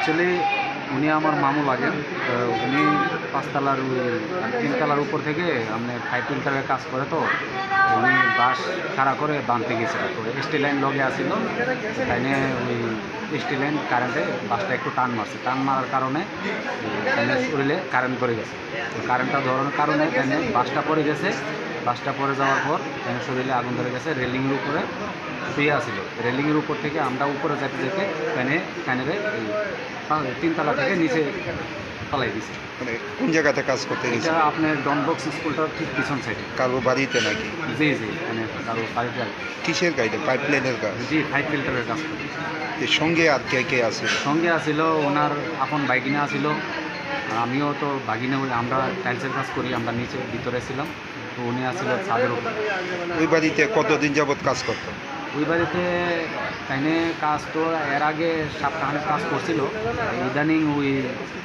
Actually উনি আমার মামু লাগেন। উনি পাঁচতলার তিনতলার উপর থেকে আপনি ফাইভ ফিল্টারের কাজ করে তো। উনি বাস খাড়া করে বাঁধতে গেছিল। তো স্টিল লাইন লগে আসছিল তাইনে ওই স্টিল লাইন কারেন্টে বাসটা একটু টান মারছে। টান মারার কারণে শরীরে কারেন্ট পড়ে গেছে। কারেন্টটা ধরানোর কারণে তাইনে বাসটা পড়ে গেছে। বাসটা পরে যাওয়ার পর তাইনে শরীরে আগুন ধরে গেছে রেলিংয়ের উপরে শুয়ে আসছিল রেলিংয়ের উপর থেকে আমরা উপরে যেতে যেতে ফ্যানে ফ্যানের এই তিনতলা থেকে নিচে পালাই দিছে। মানে কোন জায়গাতে কাজ করতে এটা আপনার ডনবক্স স্কুলটার ঠিক পিছন সাইডে কারও বাড়িতে নাকি? জি জি মানে কারও পাইপ কিসের গাড়িতে পাইপ লাইনের কাজ জি ফাইভ ফিল্টারের কাজ করে এর সঙ্গে আর কে কে আছে? সঙ্গে আসিল ওনার আপন বাইকিনে আসিল আর আমিও তো বাগিনে বলে আমরা টাইলসের কাজ করি আমরা নিচে ভিতরে ছিলাম। উনি আসিল ছাদের উপরে। ওই বাড়িতে কতদিন যাবত কাজ করতো? ওই বাড়িতে তাইনে কাজ তো এর আগে সপ্তাহানের কাজ করছিল। ইদানিং ওই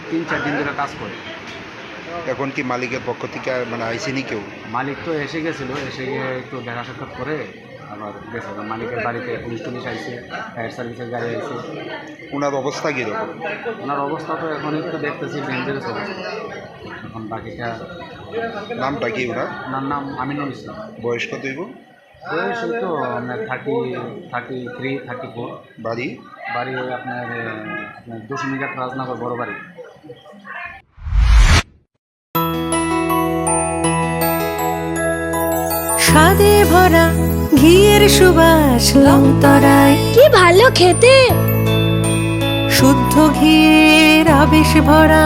তিন চার দিন ধরে কাজ করে। এখন কি মালিকের পক্ষ থেকে আর মানে আইসেনি কেউ? মালিক তো এসে গেছিল এসে গিয়ে একটু দেখা সাক্ষাৎ করে আবার গেছে। মালিকের বাড়িতে পুলিশ টুলিশ আইসে ফায়ার সার্ভিসের গাড়ি আইসে ওনার অবস্থা কীরকম? ওনার অবস্থা তো এখন একটু দেখতেছি ডেঞ্জারাস অবস্থা। এখন বাকিটা নামটা কি ওনার? ওনার নাম আমিনুল ইসলাম। বয়স কত হইব? বয়স ওই তো আপনার thirty thirty three thirty four বাড়ি? বাড়ি ওই আপনার আপনার দশমিঘাট রাজনগর বড় বাড়ি। স্বাদে ভরা ঘিয়ের সুবাস লংতরায়। কি ভালো খেতে। শুদ্ধ ঘিয়ের আবেশ ভরা